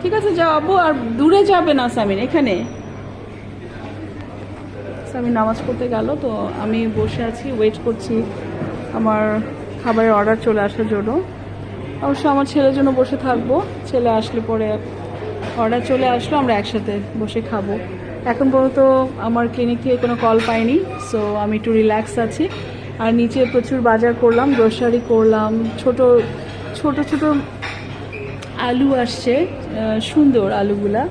ঠিক আছে যাব আর দূরে যাবে না সামিন এখানে। সামিন নামাজ পড়তে গেল, তো আমি বসে আছি ওয়েট করছি আমার খাবারের অর্ডার চলে আসার জন্য। অবশ্য আমার ছেলের জন্য বসে থাকব, ছেলে আসলে পরে অর্ডার চলে আসলো, আমরা একসাথে বসে খাব। এখন পর্যন্ত আমার ক্লিনিক থেকে কোনো কল পাইনি সো আমি একটু রিল্যাক্স আছি। আর নিচে প্রচুর বাজার করলাম গ্রোসারি করলাম, ছোট ছোট ছোট আলু আসছে সুন্দর আলুগুলা।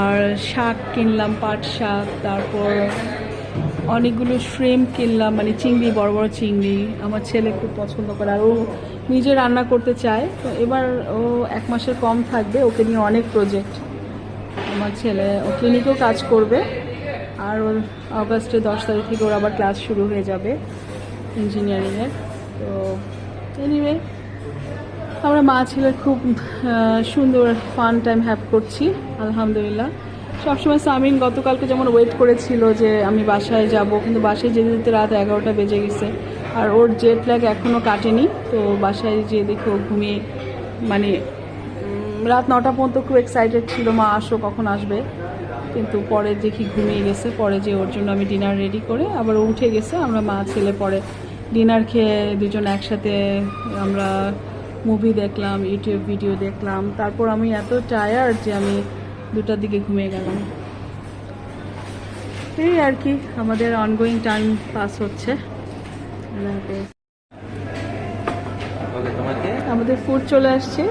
আর শাক কিনলাম, পাট শাক, তারপর অনেকগুলো শ্রেম কিনলাম মানে চিংড়ি, বড় বড় চিংড়ি। আমার ছেলে খুব পছন্দ করে, আর ও নিজে রান্না করতে চায়। তো এবার ও এক মাসের কম থাকবে, ওকে নিয়ে অনেক প্রজেক্ট আমার ছেলে, ও ক্লিনিকেও কাজ করবে, আর ওর অগাস্টের দশ তারিখ থেকে ওর আবার ক্লাস শুরু হয়ে যাবে ইঞ্জিনিয়ারিংয়ের তো এনিওয়ে আমরা মা ছেলের খুব সুন্দর ফান টাইম হ্যাভ করছি, আলহামদুলিল্লাহ। সবসময় সামিন গতকালকে যেমন ওয়েট করেছিল যে আমি বাসায় যাব, কিন্তু বাসায় যেতে যেতে রাত এগারোটা বেজে গেছে। আর ওর জেট ল্যাগ এখনও কাটেনি, তো বাসায় যেয়ে দেখে ও ঘুমিয়ে মানে রাত নটা পর্যন্ত খুব এক্সাইটেড ছিল, মা, আসো, কখন আসবে? কিন্তু পরে দেখি ঘুমিয়ে গেছে, পরে যে ওর জন্য আমি ডিনার রেডি করে, আবার উঠে গেছে, আমরা মা ছেলে পরে ডিনার খেয়ে দুজন একসাথে আমরা মুভি দেখলাম ইউটিউব ভিডিও দেখলাম তারপর আমি এত টায়ার্ড যে আমি দুটার দিকে ঘুমিয়ে গেলাম। এই আর কি আমাদের অনগোয়িং টাইম পাস হচ্ছে। আমাদের ফুড চলে আসছে।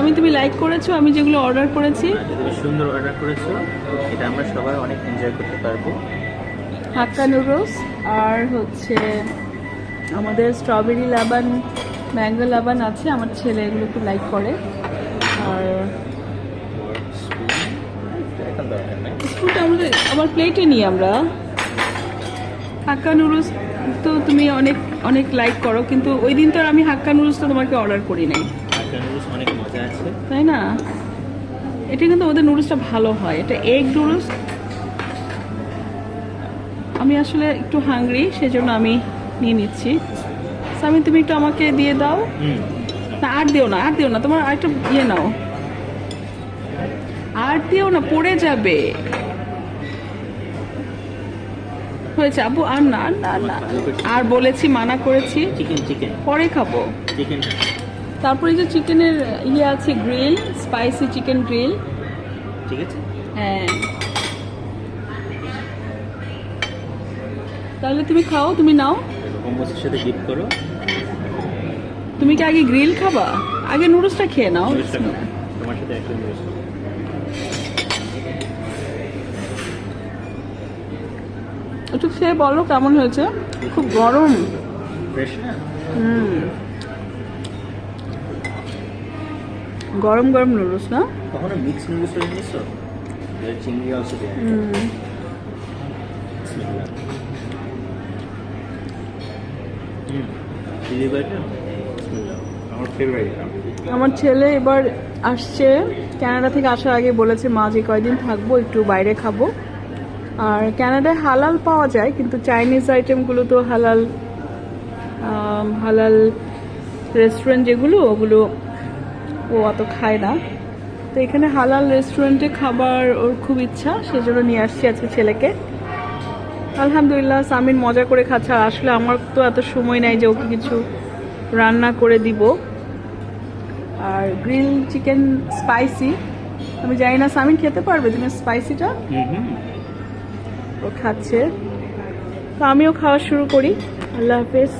আমি তুমি লাইক করেছ আমি যেগুলো অর্ডার করেছি। তুমি সুন্দর অর্ডার করেছ এটা আমরা সবাই অনেক এনজয় করতে পারব। হাক্কা নুডলস আর হচ্ছে আমাদের স্ট্রবেরি লাবান ম্যাঙ্গো লাবান আছে আমার ছেলে এগুলো খুব লাইক করে। আর আমাদের আমার প্লেটে নিই আমরা। হাক্কা নুডলস তো তুমি অনেক অনেক লাইক করো কিন্তু ওই দিন তো আমি হাক্কা নুডলস তো তোমাকে অর্ডার করি নাই। অনেক মজা আছে। তাই না? এটা কিন্তু ওদের নুডলসটা ভালো হয়। এটা এগ নুডলস আমি আসলে একটু হাংরি সেজন্য আমি নিয়ে নিচ্ছি। সামি তুমি একটু আমাকে দিয়ে দাও। না আর দিও না আর দিও না তোমার আরেকটা ইয়ে নাও। আর দিও না পড়ে যাবে। হয়েছে আবু আর না না না আর বলেছি মানা করেছি। চিকেন চিকেন পরে খাব। চিকেন তারপরে যে চিকেনের ইয়ে আছে গ্রিল স্পাইসি চিকেন গ্রিল। ঠিক আছে। হ্যাঁ। তাহলে তুমি খাও তুমি নাও। মোমোসের সাথে ডিপ করো। তুমি কি আগে গ্রিল খাবা? আগে নুডলসটা খেয়ে নাও। তোমার সাথে একটা নুডলস একটু খেয়ে বলো কেমন হয়েছে? খুব গরম। ফ্রেশ না? হুম। গরম গরম নুডলস না? কখনো মিক্স নুডলস নিয়েছো? চিংড়ি অলসো দেয় হুম। আমার ছেলে এবার আসছে। কানাডা থেকে আসার আগে বলেছে, মা, যে কয়দিন থাকব, একটু বাইরে খাব। আর ক্যানাডায় হালাল পাওয়া যায়, কিন্তু চাইনিজ আইটেমগুলো তো হালাল হালাল রেস্টুরেন্ট যেগুলো, ওগুলো ও অত খায় না। তো এখানে হালাল রেস্টুরেন্টে খাবার ওর খুব ইচ্ছা, সেজন্য নিয়ে আসছি আজকে ছেলেকে। আলহামদুলিল্লাহ সামিন মজা করে খাচ্ছে। আর আসলে আমার তো এত সময় নাই যে ওকে কিছু রান্না করে দিব। আর গ্রিল চিকেন স্পাইসি আমি জানি না সামিন খেতে পারবে তুমি স্পাইসিটা? ও খাচ্ছে। তো আমিও খাওয়া শুরু করি। আল্লাহ হাফেজ।